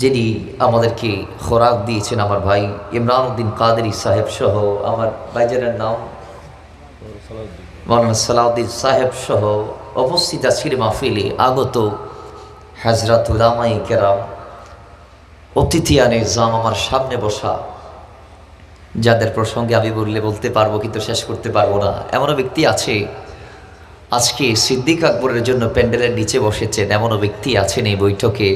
যিনি আমাদেরকে খোরাক দিয়েছেন, আমার ভাই ইমরান উদ্দিন কাদেরি সাহেব সহ, আমার ভাইজানের নাম মৌলানা সালাউদ্দিন সাহেব সহ উপস্থিত আজকের মাহফিলে আগত হাজরাত উলামাই কেরাম অতিথিয়া জাম আমার সামনে বসা। যাদের প্রসঙ্গে আমি বললে বলতে পারব, কিন্তু শেষ করতে পারব না। এমনও ব্যক্তি আছে, আজকে সিদ্দিক আকবরের জন্য প্যান্ডেলের নিচে বসেছেন, এমনও ব্যক্তি আছেন এই বৈঠকে।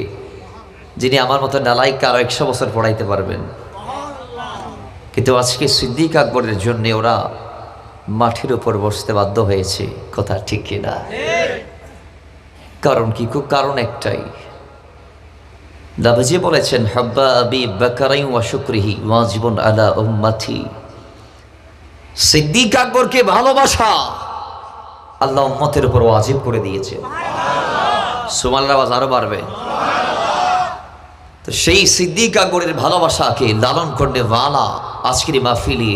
যিনি আমার মতো নালাইক আরও একশো বছর পড়াইতে পারবেন। কিন্তু আজকে সিদ্দিক আকবরের জন্যে ওরা মাঠের উপর বসতে বাধ্য হয়েছে, কথা ঠিক কিনা? কারণ কি? খুব কারণ একটাই। দাবাজি বলেছেন, হাব্বা আবি বাকারাই ওয়া শুক্রিহি ওয়াজিবন আলা উম্মাতি। সিদ্দিক আকবরকে ভালোবাসা আল্লাহ উম্মতের উপর ওয়াজিব করে দিয়েছে। সুমাল আওয়াজ আরও বাড়বে। তো সেই সিদ্দিক আকবরের ভালোবাসাকে লালন করতে ওয়ালা আজকের মাহফিলি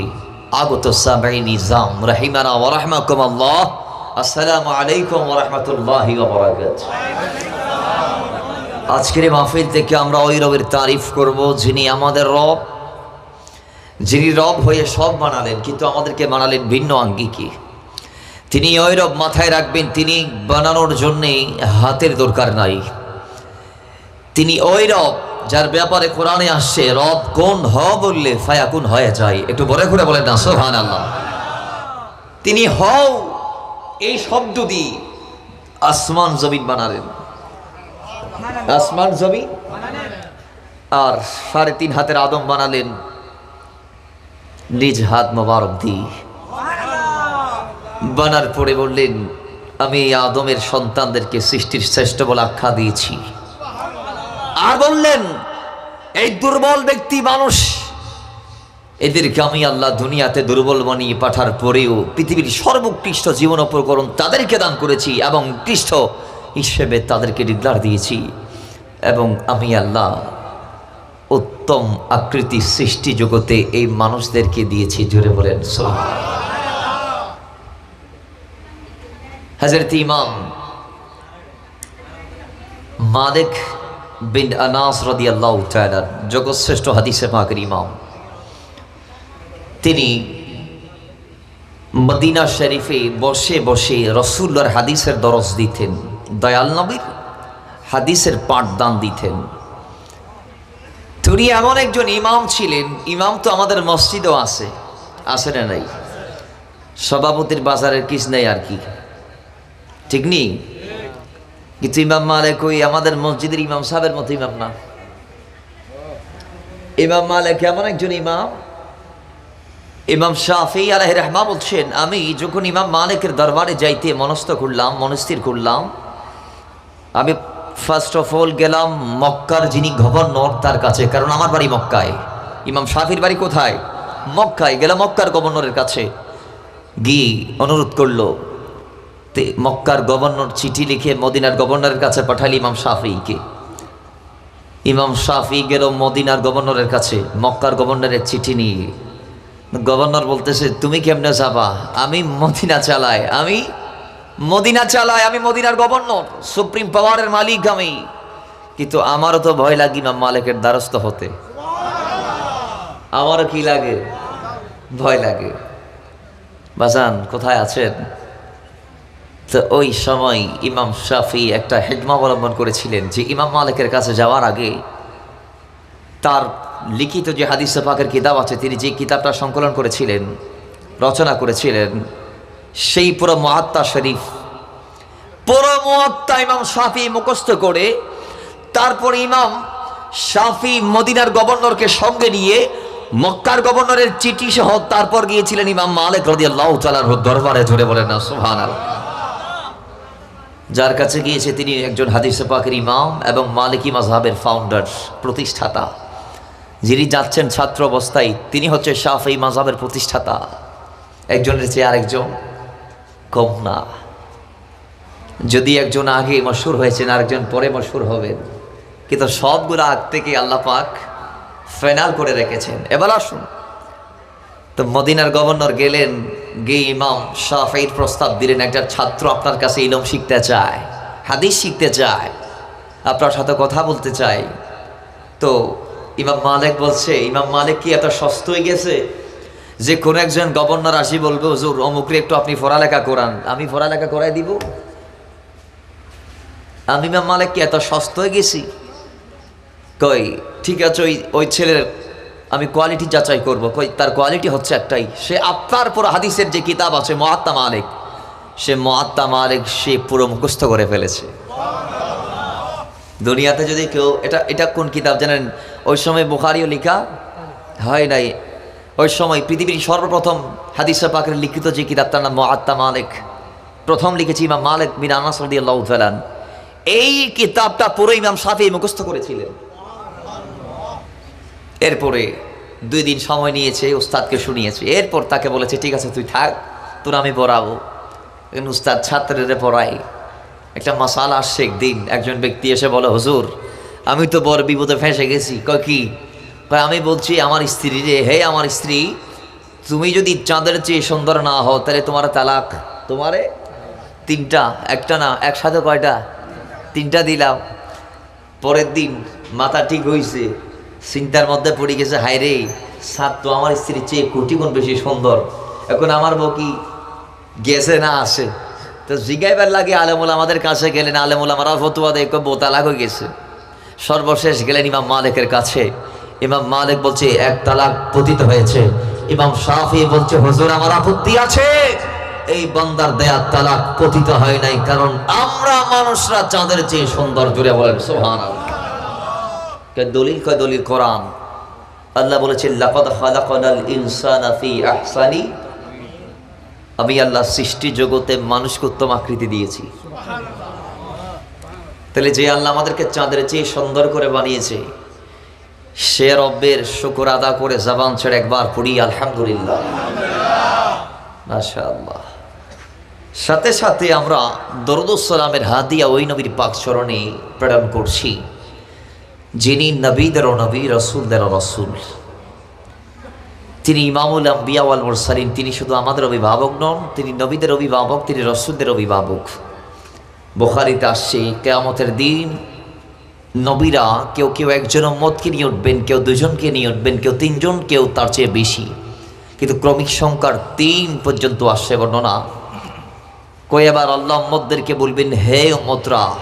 আগত সামাই নিজাম রাহিমানা ওয়া রাহমাকুম আল্লাহ। আসসালামু আলাইকুম ওয়া রাহমাতুল্লাহি ওয়া বারাকাতুহু। আজকের মাহফিল থেকে আমরা ওই রবের তারিফ করব যিনি আমাদের রব। যিনি রব হয়ে সব বানালেন, কিন্তু আমাদেরকে বানালেন ভিন্ন আঙ্গিকে। তিনি ওই রব মাথায় রাখবেন, তিনি বানানোর জন্যে হাতের দরকার নাই। তিনি ওই রব যার ব্যাপারে কোরআনে আসছে, রব কোন হ বললে ফায়াকুন হয়ে যায়। একটু বলে করে বলেন না সোহান আল্লাহ তিনি হও, এই শব্দ দিয়ে আসমান জমিন বানালেন। আসমান জমি আর সাড়ে তিন হাতের আদম বানালেন। নিজ হাত মোবারক দিয়ে। বানার পরে বললেন, আমি আদমের সন্তানদেরকে সৃষ্টির শ্রেষ্ঠ বলে আখ্যা দিয়েছি। আর বললেন, এই দুর্বল ব্যক্তি মানুষ, এদেরকে আমি আল্লাহ দুনিয়াতে দুর্বল বানিয়ে পাঠার পরেও পৃথিবীর সর্বোৎকৃষ্ট জীবন উপকরণ তাদেরকে দান করেছি এবং কৃষ্ণ হিসেবে তাদেরকে ডিগ্লার দিয়েছি এবং আমি আল্লাহ উত্তম আকৃতি সৃষ্টি জগতে এই মানুষদেরকে দিয়েছি। জুড়ে বলেন হজরত ইমাম মালিক বিন আনাস রদি আল্লাহ জগৎশ্রেষ্ঠ হাদিসে পাকের ইমাম। তিনি মদিনা শরীফে বসে বসে রসুল্লার হাদিসের দরজ দিতেন, দয়াল নবীর হাদিসের পাঠদান দিতেন। তিনি এমন একজন ইমাম ছিলেন, ইমাম তো আমাদের মসজিদও আছে আছে না নাই? সভাপতির বাজারের কিস নেই আর কি। ঠিক নেই? কিন্তু ইমাম মালিক ওই আমাদের মসজিদের ইমাম সাহেবের মতো ইমাম না? ইমাম মালিক এমন একজন ইমাম ইমাম শাফি আলহ রহমা বলছেন, আমি যখন ইমাম মালিকের দরবারে যাইতে মনস্থ করলাম, মনস্থির করলাম, আমি ফার্স্ট অফ অল গেলাম মক্কার যিনি গভর্নর তার কাছে, কারণ আমার বাড়ি মক্কায়। ইমাম শাফির বাড়ি কোথায়? মক্কায়, গেলাম মক্কার গভর্নরের কাছে। গিয়ে অনুরোধ করল মক্কার গভর্নর চিঠি লিখে মদিনার গভর্নরের কাছে পাঠালি ইমাম শাফিকে ইমাম শাফি গেল মদিনার গভর্নরের কাছে, মক্কার গভর্নরের চিঠি নিয়ে। গভর্নর বলতেছে, তুমি কেমনে যাবা? আমি মদিনা চালাই আমি মদিনা চালাই আমি মদিনার গভর্নর, সুপ্রিম পাওয়ারের মালিক আমি। কিন্তু আমারও তো ভয় লাগে ইমাম মালিকের দ্বারস্থ হতে। আমারও কি লাগে? ভয় লাগে। বাজান, কোথায় আছেন? তো ওই সময় ইমাম শাফি একটা হেকমা অবলম্বন করেছিলেন যে ইমাম মালিকের কাছে যাওয়ার আগে তার লিখিত যে হাদিস পাকের কিতাব আছে, তিনি যে কিতাবটা সংকলন করেছিলেন, রচনা করেছিলেন, সেই পুরো মহাত্মা শরীফ, পুরো মহাত্মা ইমাম শাফি মুখস্থ করে তারপর ইমাম শাফি মদিনার গভর্নরকে সঙ্গে নিয়ে মক্কার গভর্নরের চিঠি সহ তারপর গিয়েছিলেন ইমাম মালিক রদিয়াল্লাহ তালার দরবারে, ধরে বলেন না সুহান যার কাছে গিয়েছে তিনি একজন হাদিস পাকের ইমাম এবং মালিকি মাজহাবের ফাউন্ডার প্রতিষ্ঠাতা। যিনি যাচ্ছেন ছাত্র অবস্থায়, তিনি হচ্ছে শাফি মাজহাবের প্রতিষ্ঠাতা। একজনের চেয়ে আরেকজন কম না। যদি একজন আগে মশুর হয়েছেন, আরেকজন পরে মশুর হবেন। কিন্তু সবগুলো আগ থেকে আল্লাহ পাক ফাইনাল করে রেখেছেন। এবার আসুন। তো মদিনার গভর্নর গেলেন গে ইমাম শাফির প্রস্তাব দিলেন একটা ছাত্র আপনার কাছে ইলম শিখতে চায়, হাদিস শিখতে চায়, আপনার সাথে কথা বলতে চায়। তো ইমাম মালিক বলছে, ইমাম মালিক কি এত সস্ত হয়ে গেছে যে কোনো একজন গভর্নর আসি বলবে, হুজুর, অমুকরে একটু আপনি পড়ালেখা করান, আমি পড়ালেখা করাই দিব আমি ইমাম মালিক কি এত সস্ত হয়ে গেছি? কই, ঠিক আছে, ওই ওই ছেলের আমি কোয়ালিটি যাচাই করব। কই, তার কোয়ালিটি হচ্ছে একটাই। সে আপনার পুরো হাদিসের যে কিতাব আছে মহাত্মা মালিক, সে মহাত্মা মালিক সে পুরো মুখস্থ করে ফেলেছে। দুনিয়াতে যদি কেউ, এটা এটা কোন কিতাব জানেন? ওই সময় বুখারিও লেখা হয় নাই। ওই সময় পৃথিবীর সর্বপ্রথম হাদিসা পাকের লিখিত যে কিতাব, তার নাম মহাত্মা মালিক। প্রথম লিখেছি ইমাম মালিক আনাস রাদিয়াল্লাহু তাআলা এই কিতাবটা পুরো ইমাম শাফি মুখস্থ করেছিলেন। এরপরে দুই দিন সময় নিয়েছে, উস্তাদকে শুনিয়েছে। এরপর তাকে বলেছে, ঠিক আছে, তুই থাক, তোর আমি পড়াবো। উস্তাদ ছাত্রের পড়াই একটা মাসাল আসছে একদিন, একজন ব্যক্তি এসে বলে, হুজুর, আমি তো বড় বিপদে ফেঁসে গেছি। কি? কয়, আমি বলছি, আমার স্ত্রী রে, হে আমার স্ত্রী, তুমি যদি চাঁদের চেয়ে সুন্দর না হও, তাহলে তোমার তালাক তোমারে তিনটা, একটা না, একসাথে কয়টা? তিনটা দিলাম। পরের দিন মাথা ঠিক হয়েছে চিন্তার মধ্যে পড়ে গেছে হায় রে সাত তো আমার স্ত্রীর চেয়ে কোটি গুণ বেশি সুন্দর। এখন আমার বউ কি গেছে না আসে তো জিগাইবার লাগে, আলেমুল আমাদের কাছে গেলেন, আলেমুল আমারা ফতুয়া দেয় বোতালাক হয়ে গেছে। সর্বশেষ গেলেন ইমাম মালিকের কাছে। ইমাম মালিক বলছে, এক তালাক পতিত হয়েছে। ইমাম শাফি বলছে, হুজুর আমার আপত্তি আছে। এই বান্দার দেয়া তালাক পতিত হয় নাই, কারণ আমরা মানুষরা চাঁদের চেয়ে সুন্দর জুড়ে বলেন সোহান দলিল কয় দলিল কোরআন। আল্লাহ আহসানি। আমি আল্লাহ সৃষ্টি জগতে মানুষকে উত্তম আকৃতি দিয়েছি। তাহলে যে আল্লাহ আমাদেরকে চাঁদের চেয়ে সুন্দর করে বানিয়েছে, সে রব্বের শুকর আদা করে জবান ছেড়ে একবার পড়ি আলহামদুলিল্লাহ। সাথে সাথে আমরা দরুদুসালামের হাদিয়া ওই নবীর পাক চরণে প্রেরণ করছি। যিনি নবীদেরও নবী রসুলদেরও রসুল। তিনি ইমামুল আম্বিয়া ওয়াল মুরসালিন, তিনি শুধু আমাদের অভিভাবক নন, তিনি নবীদের অভিভাবক, তিনি রসুলদের অভিভাবক। বোখারিতে আসছে, কেয়ামতের দিন নবীরা কেউ কেউ একজন মতকে নিয়ে উঠবেন, কেউ দুজনকে নিয়ে উঠবেন, কেউ তিনজন, কেউ তার চেয়ে বেশি। কিন্তু ক্রমিক সংখ্যার তিন পর্যন্ত আসছে বর্ণনা। কই এবার আল্লাহ উম্মদদেরকে বলবেন, হে উম্মতরা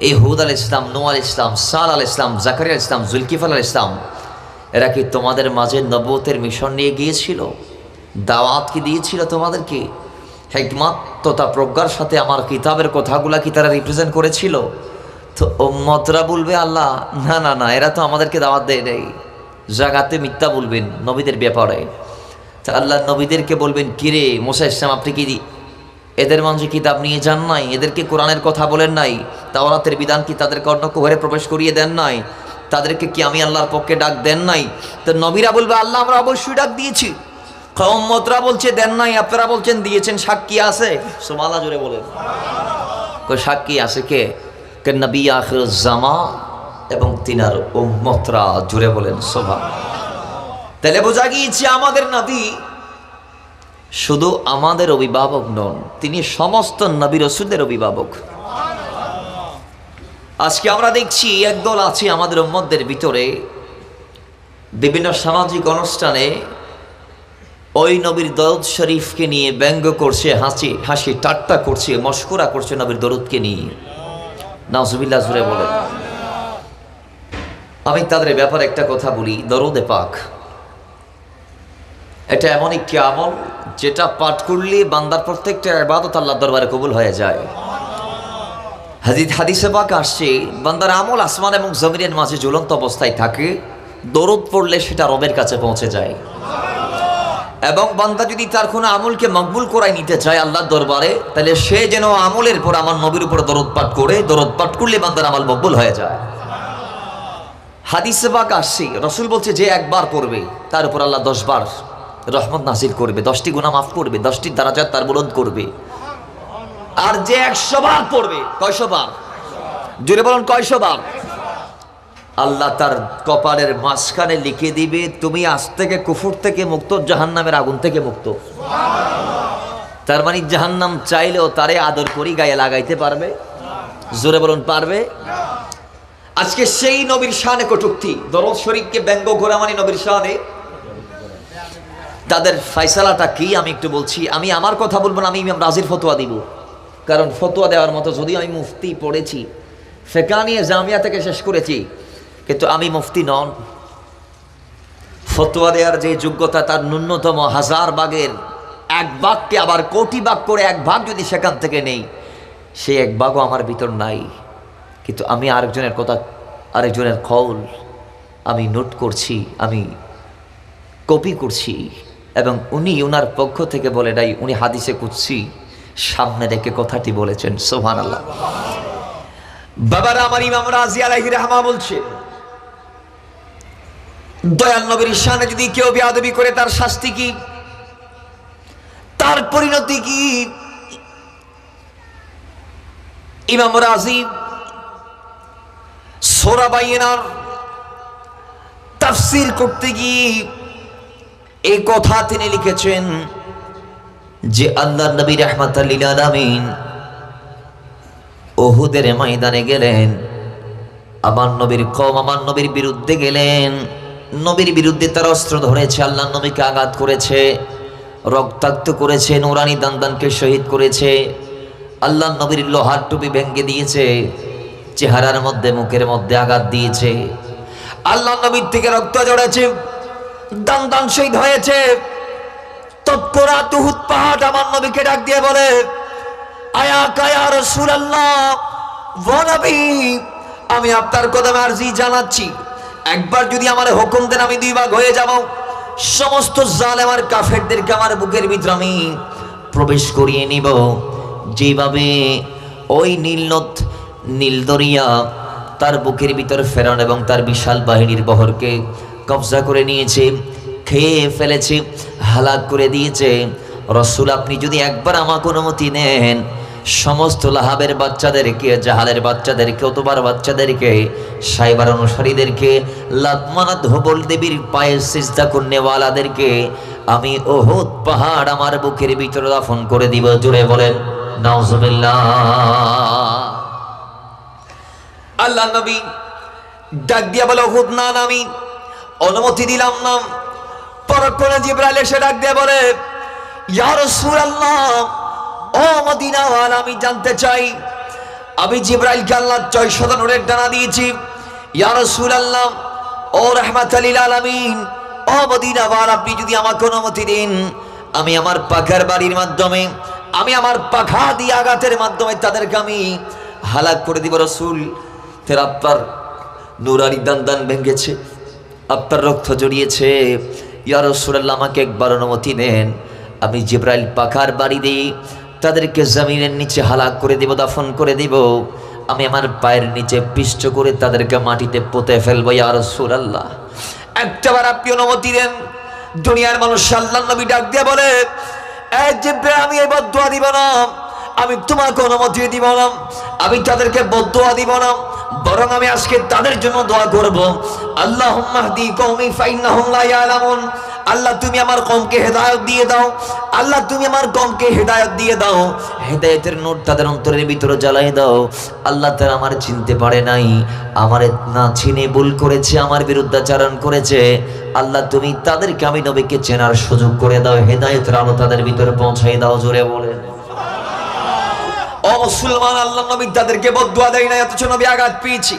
এই হুদ আল ইসলাম নো আল ইসলাম সাল আল ইসলাম জাকারিয়া আল ইসলাম জুলকিফাল আল ইসলাম এরা কি তোমাদের মাঝে নবতের মিশন নিয়ে গিয়েছিল? দাওয়াত কি দিয়েছিল তোমাদেরকে? হেকমাত তথা প্রজ্ঞার সাথে আমার কিতাবের কথাগুলা কি তারা রিপ্রেজেন্ট করেছিল? তো ওম্মতরা বলবে, আল্লাহ, না না না, এরা তো আমাদেরকে দাওয়াত দেয় নেই। জাগাতে মিথ্যা বলবেন নবীদের ব্যাপারে। তা আল্লাহ নবীদেরকে বলবেন, কিরে, মোসা ইসলাম আপনি কি এদের মাঝে কিতাব নিয়ে যান নাই, এদেরকে কোরআনের কথা বলেন নাই, তাওরাতের বিধান কি তাদের কর্ণ ঘরে প্রবেশ করিয়ে দেন নাই, তাদেরকে কি আমি আল্লাহর পক্ষে ডাক দেন নাই? তো নবীরা বলবে, আল্লাহ, আমরা অবশ্যই ডাক দিয়েছি। কৌমতরা বলছে, দেন নাই, আপনারা বলছেন, দিয়েছেন, সাক্ষী আছে। সোমালা জুড়ে বলেন। সাক্ষী আছে কে? কে নবী জামা এবং তিনার উম্মতরা জুড়ে বলেন সোভা তাহলে বোঝা গিয়েছে আমাদের নবী শুধু আমাদের অভিভাবক নন, তিনি সমস্ত নবী রসুলদের অভিভাবক। আজকে আমরা দেখছি একদল আছে আমাদের উম্মতদের ভিতরে, বিভিন্ন সামাজিক অনুষ্ঠানে ওই নবীর দরদ শরীফকে নিয়ে ব্যঙ্গ করছে, হাসি হাসি ঠাট্টা করছে, মস্করা করছে নবীর দরদকে নিয়ে। নাজুবিল্লাহ জুড়ে বলেন। আমি তাদের ব্যাপারে একটা কথা বলি, দরদে পাক। এটা এমন একটি আমল যেটা পাঠ করলে বান্দার প্রত্যেকটা ইবাদত আল্লাহ দরবারে কবুল হয়ে যায়। হাদিদ হাদিসে পাক আসছে, বান্দার আমল আসমান এবং জমিনের মাঝে জ্বলন্ত অবস্থায় থাকে, দরদ পড়লে সেটা রবের কাছে পৌঁছে যায়। এবং বান্দা যদি তার কোনো আমলকে মকবুল করাই নিতে চায় আল্লাহর দরবারে, তাহলে সে যেন আমলের পর আমার নবীর উপর দরদ পাঠ করে, দরদ পাঠ করলে বান্দার আমল মকবুল হয়ে যায়। হাদিসে পাক আসছে, রসুল বলছে যে একবার পড়বে, তার উপর আল্লাহ দশ বার রহমত নাসিল করবে, দশটি গুণা মাফ করবে, দশটি দারাজাত তার বুলন্দ করবে। আর যে একশো বার পড়বে, কয়শো বার? জুড়ে বলুন, কয়শো বার? আল্লাহ তার কপালের মাঝখানে লিখে দিবে, তুমি আজ থেকে কুফুর থেকে মুক্ত, জাহান্নামের আগুন থেকে মুক্ত। তার মানে জাহান্নাম চাইলেও তারে আদর করি, গায়ে লাগাইতে পারবে। জোরে বলুন, পারবে? আজকে সেই নবীর শানে কটুক্তি, দরদ শরীফকে ব্যঙ্গ করা মানে নবীর শানে তাদের ফয়সালাটা কি আমি একটু বলছি? আমি আমার কথা বলব না, আমি ইমাম রাজির ফতোয়া দিব। কারণ ফতোয়া দেওয়ার মতো যদি আমি মুফতি পড়েছি, ফেকা নিয়ে জামিয়া থেকে শেষ করেছি, কিন্তু আমি মুফতি নন। ফতোয়া দেওয়ার যে যোগ্যতা তার ন্যূনতম হাজার ভাগের এক ভাগকে আবার কোটি ভাগ করে এক ভাগ যদি সেখান থেকে নেই সেই এক ভাগও আমার ভিতর নাই। কিন্তু আমি আরেকজনের কথা, আরেকজনের কল আমি নোট করছি, আমি কপি করছি। এবং উনি ওনার পক্ষ থেকে বলে নাই, উনি হাদিসে কুচ্ছি সামনে রেখে কথাটি বলেছেন সোহান আল্লাহ বাবারা, আমার ইমাম রাজি আলাহি রহমা বলছে, দয়াল নবীর শানে যদি কেউ বেয়াদবি করে, তার শাস্তি কি? তার পরিণতি কি? ইমাম রাজি, সোরা বাইনার তাফসির করতে গিয়ে এই কথা তিনি লিখেছেন যে আল্লাহ নবী রহমত আলামিন ওহুদের ময়দানে গেলেন, আমার নবীর কম আমার নবীর বিরুদ্ধে গেলেন। নবীর বিরুদ্ধে তার অস্ত্র ধরেছে, আল্লাহ নবীকে আঘাত করেছে, রক্তাক্ত করেছে, নোরানি দানদানকে শহীদ করেছে। আল্লাহ নবীর লোহার টুপি ভেঙে দিয়েছে, চেহারার মধ্যে, মুখের মধ্যে আঘাত দিয়েছে। আল্লাহ নবীর থেকে রক্ত জড়েছে দান দান শহীদ হয়েছে। তৎপরা তুহুত পাহাড় আমার নবীকে ডাক দিয়ে বলে আয়া কায়া রসুলাল্লাহ নবী, আমি আপনার কদমে আরজি জানাচ্ছি। একবার যদি আমার হুকুম দেন আমি দুই ভাগ হয়ে যাব। সমস্ত জালেমার কাফেরদেরকে আমার বুকের ভিতরে আমি প্রবেশ করিয়ে নিব। যেভাবে ওই নীলনদ নীলদরিয়া তার বুকের ভিতর ফেরান এবং তার বিশাল বাহিনীর বহরকে কবজা করে নিয়েছে, খেয়ে ফেলেছে, হালাক করে দিয়েছে। রসুল, আপনি যদি একবার আমাকে অনুমতি নেন, সমস্ত লাহাবের বাচ্চাদেরকে, জাহালের বাচ্চাদেরকে, অতবার বাচ্চাদেরকে, সাইবার অনুসারীদেরকে লাতমানা ধবল দেবীর পায়ের সিজদা কন্যেওয়ালাদেরকে আমি ওহদ পাহাড় আমার বুকের ভিতরে দাফন করে দিব। জুড়ে বলেন, নাউজুবিল্লাহ। আল্লাহ নবী ডাক দিয়া বলে, ওহুদ না, আমি অনুমতি দিলাম না। পরক্ষণে জিব্রাইল এসে ডাক দিয়ে বলে, ইয়া রাসূলুল্লাহ, ও আমি জানতে চাই, আমি জিব্রাইলকে আল্লাহ ছয় শত নূরের ডানা দিয়েছি। ইয়া রাসূলুল্লাহ, ও রাহমাতাল লিল আলামিন, ও মদিনাওয়ালা, আপনি যদি আমাকে অনুমতি দিন, আমি আমার পাখার বাড়ির মাধ্যমে, আমি আমার পাখা দিয়ে আঘাতের মাধ্যমে তাদেরকে আমি হালাক করে দিব। রসুল ফের আপনার নুরানি দান দান ভেঙেছে। আপনার রক্ত জড়িয়েছে। ইয়া রসুল্লাহ আমাকে একবার অনুমতি নেন। আমি জিব্রাইল পাখার বাড়ি দিই, তাদেরকে জমিনের নিচে হালাক করে দিব, দাফন করে দিব। আমি আমার পায়ের নিচে পিষ্ট করে তাদেরকে মাটিতে পুঁতে ফেলব, ইয়া রসুল্লাহ একটাবার আপনি অনুমতি দেন। দুনিয়ার মানুষ আল্লাহ নবী ডাক দিয়ে বলে আমি এই বদুয়া দিব না। আমি তোমাকে অনুমতি দিব না। আমি তাদেরকে বদুয়া দিব না। বরং আমি আজকে তাদের জন্য দোয়া করব। আল্লাহ ইয়ালামুন। আল্লাহ, তুমি আমার কমকে হেদায়ত দিয়ে দাও। আল্লাহ, তুমি আমার কমকে হেদায়ত দিয়ে দাও। হেদায়তের নোট তাদের অন্তরের ভিতরে জ্বালাই দাও। আল্লাহ তারা আমার চিনতে পারে নাই। আমার না চিনে ভুল করেছে, আমার বিরুদ্ধাচারণ করেছে। আল্লাহ, তুমি তাদেরকে আমি নবীকে চেনার সুযোগ করে দাও। হেদায়তের আলো তাদের ভিতরে পৌঁছাই দাও, জোরে বলেন। অমুসলমান আল্লাহ নবী তাদেরকে বদুয়া দেয় না অথচ নবী আঘাত পেয়েছি।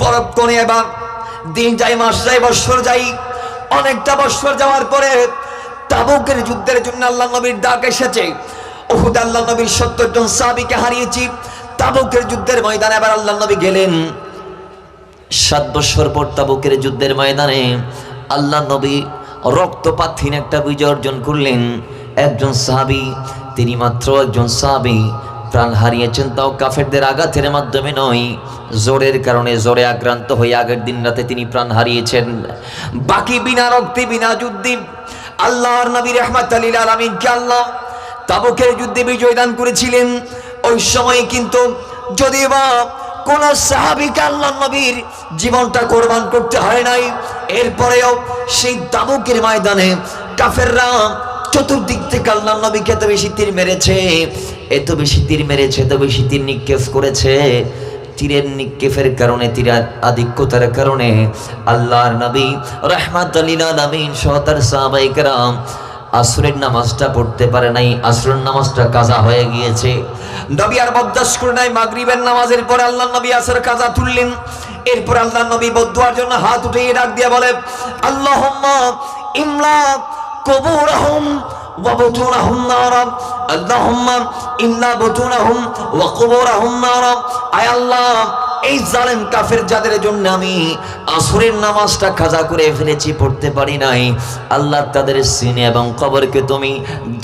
পরব পরক্ষণে এবার দিন যাই, মাস যাই, বৎসর যাই, অনেকটা বৎসর যাওয়ার পরে তাবুকের যুদ্ধের জন্য আল্লাহ নবীর ডাক এসেছে। ওহুদ আল্লাহ নবীর সত্তর জন সাহাবিকে হারিয়েছি। তাবুকের যুদ্ধের ময়দানে এবার আল্লাহ নবী গেলেন। সাত বছর পর তাবুকের যুদ্ধের ময়দানে আল্লাহ নবী রক্তপাতহীন একটা বিজয় অর্জন করলেন। একজন সাহাবি, তিনি মাত্র একজন সাহাবি প্রাণ হারিয়েছেন, তাও কাফেরদের আঘাতের মাধ্যমে নয়। জোরের কারণে জোরে আক্রান্ত হয়ে আগের দিন রাতে তিনি প্রাণ হারিয়েছেন। বাকি বিনা রক্তে, বিনা যুদ্ধে আল্লাহর নবী রহমাত আলীল আলমিনকে আল্লাহ তাবুকের যুদ্ধে বিজয় দান করেছিলেন। ওই সময়ে কিন্তু যদি বা কোন সাহাবিকে আল্লাহ নবীর জীবনটা কোরবান করতে হয় নাই, এরপরেও সেই তাবুকের ময়দানে কাফেররা চতুর্দিক থেকে আল্লাহ নবীকে এত বেশি তীর মেরেছে, এত বেশি তীর মেরেছে, এত বেশি তীর নিক্ষেপ করেছে। তীরের নিক্ষেপের কারণে তীরের আধিক্যতার কারণে আল্লাহর নবী রহমাত আমিন সহ তার সাহাবাইকেরাম আসরের নামাজটা পড়তে পারে নাই, আসরের নামাজটা কাজা হয়ে গিয়েছে। নবী আর বরদাস্ত করে নাই, মাগরিবের নামাজের পরে আল্লাহ নবী আসর কাজা তুললেন। এরপর আল্লাহ নবী বদুয়ার জন্য হাত উঠিয়ে ডাক দিয়ে বলে, আল্লাহুম্মা ইমলা قبورهم وبطونهم نارا اللهم إلا بطونهم وقبورهم نارا أي الله এই জালেম কাফের যাদের জন্য আমি আসরের নামাজটা কাজা করে ফেলেছি, পড়তে পারি নাই। আল্লাহ তাদের সিনে এবং কবরকে তুমি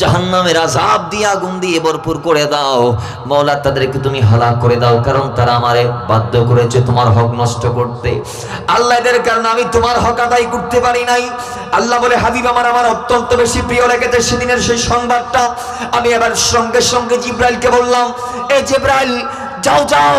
জাহান্নামের আজাব দিয়ে আগুন দিয়ে ভরপুর করে দাও। মৌলা তাদেরকে তুমি হালাক করে দাও, কারণ তারা আমারে বাধ্য করেছে তোমার হক নষ্ট করতে। আল্লাহ এদের কারণে আমি তোমার হক আদায় করতে পারি নাই। আল্লাহ বলে, হাবিব আমার আমার অত্যন্ত বেশি প্রিয় লেগেছে সেদিনের সেই সংবাদটা। আমি এবার সঙ্গে সঙ্গে জিব্রাইলকে বললাম এই জিব্রাইল, যাও যাও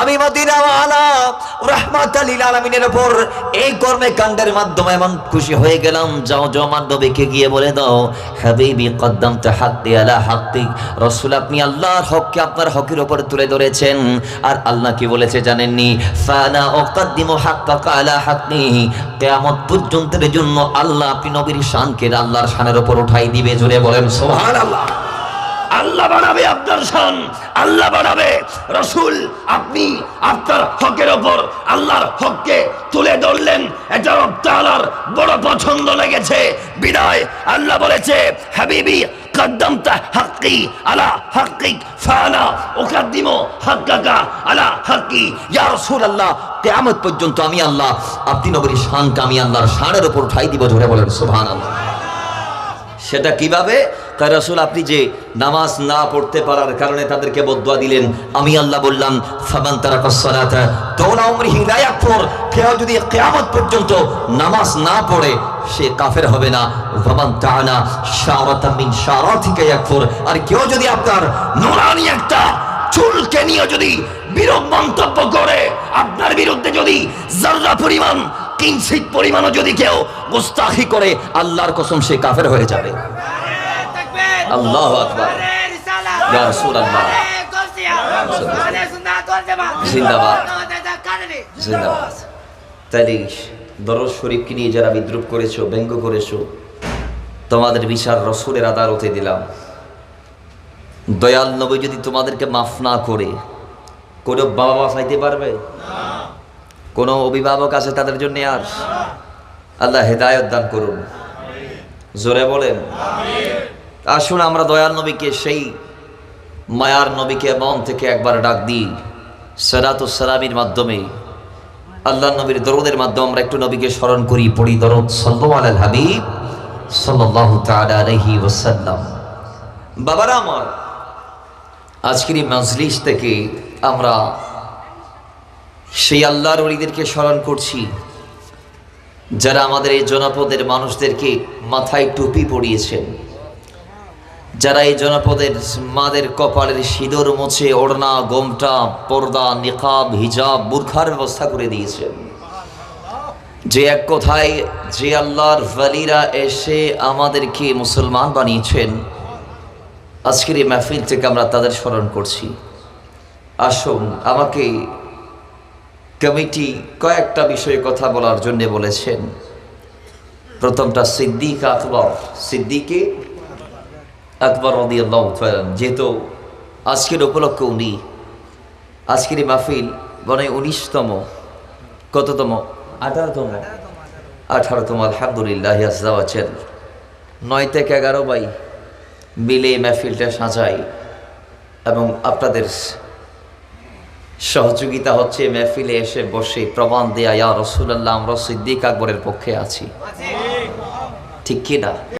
আমি মদিনাওয়ালা, রহমাত আলীল আলমিনের ওপর এই কর্মে কাণ্ডের মাধ্যমে এমন খুশি হয়ে গেলাম। যাও যাও নবীকে গিয়ে বলে দাও, হাবিবি কদ্দাম তা হাত দিয়ে আলা হাত্তিক রসুল আপনি আল্লাহর হককে আপনার হকের ওপর তুলে ধরেছেন। আর আল্লাহ কি বলেছে জানেননি? ফানা ওকাদ্দিমু হাক্কাকা আলা হাক্কি, কিয়ামত পর্যন্তের জন্য আল্লাহ আপনি নবীর শানকে আল্লাহর শানের ওপর উঠাই দিবে। জোরে বলেন, সুবহানাল্লাহ। আল্লাহ বাড়াবে আপনার শান, আল্লাহ বাড়াবে রসুল, আপনি আপনার হকের ওপর আল্লাহর হককে তুলে ধরলেন। এটা রপ্তালার বড় পছন্দ লেগেছে। বিদায়, আল্লাহ বলেছে, হাবিবি আমি আল্লাহ, আপনি আমি আল্লাহর উপর দিব বলেন সেটা কীভাবে? তাই রসুল, আপনি যে নামাজ না পড়তে পারার কারণে তাদেরকে বদুয়া দিলেন, আমি আল্লাহ বললাম, ফামান তারা কসলাতা কেউ যদি কিয়ামত পর্যন্ত নামাজ না পড়ে, সে কাফের হবে না। ফামান তাআনা শারাতা মিন শারাতিকা আর কেউ যদি আপনার নোরানি একটা চুলকে নিয়ে যদি বিরূপ মন্তব্য করে, আপনার বিরুদ্ধে যদি জাররা পরিমাণ, কিঞ্চিত পরিমাণও যদি কেউ গোস্তাখি করে, আল্লাহর কসম সে কাফের হয়ে যাবে। আল্লাহু আকবার। ইয়া রাসূলুল্লাহ। জিন্দাবাদ। জিন্দাবাদ। তাইলে দরজ শরীফকে নিয়ে যারা বিদ্রুপ করেছ, ব্যঙ্গ করেছ, তোমাদের বিচার রসুলের আদালতে দিলাম। দয়াল নবী যদি তোমাদেরকে মাফ না করে, কোনো বাবা মা চাইতে পারবে? কোনো অভিভাবক আছে তাদের জন্য আর? আল্লাহ হেদায়ত দান করুন। জোরে বলেন। আসুন আমরা দয়াল নবীকে, সেই মায়ার নবীকে মন থেকে একবার ডাক দিই। সালামির মাধ্যমে আল্লাহ নবীর দরদের মাধ্যমে আমরা একটু নবীকে স্মরণ করি, পড়ি দরদ। সাল্লাহ আল হাবিব সাল্লাহ আলহি ওসাল্লাম বাবারা আমার, আজকের এই মজলিস থেকে আমরা সেই আল্লাহর অলিদেরকে স্মরণ করছি, যারা আমাদের এই জনপদের মানুষদেরকে মাথায় টুপি পরিয়েছেন। যারা এই জনপদের মাদের কপালের সিঁদুর মুছে, ওড়না, গোমটা, পর্দা, নিকাব, হিজাব, বুরখার ব্যবস্থা করে দিয়েছেন যে এক কথায়, যে আল্লাহর ভালিরা এসে আমাদেরকে মুসলমান বানিয়েছেন, আজকের এই মাহফিল থেকে আমরা তাদের স্মরণ করছি। আসুন, আমাকে কমিটি কয়েকটা বিষয়ে কথা বলার জন্য বলেছেন। প্রথমটা সিদ্দিক আকবর। সিদ্দিকে আকবর রদি আল্লাহ যেহেতু আজকের উপলক্ষ উনি আজকের এই মাহফিল মানে উনিশতম কততম? আঠারোতম। আঠারোতম আলহামদুলিল্লাহ আছেন নয় থেকে এগারো বাই মিলে এই মাহফিলটা সাজাই এবং আপনাদের সহযোগিতা হচ্ছে মেহফিলে এসে বসে প্রমাণ দেয়া ইয়া রসুল্লাহ আমরা সিদ্দিক আকবরের পক্ষে আছি। ঠিক কিনা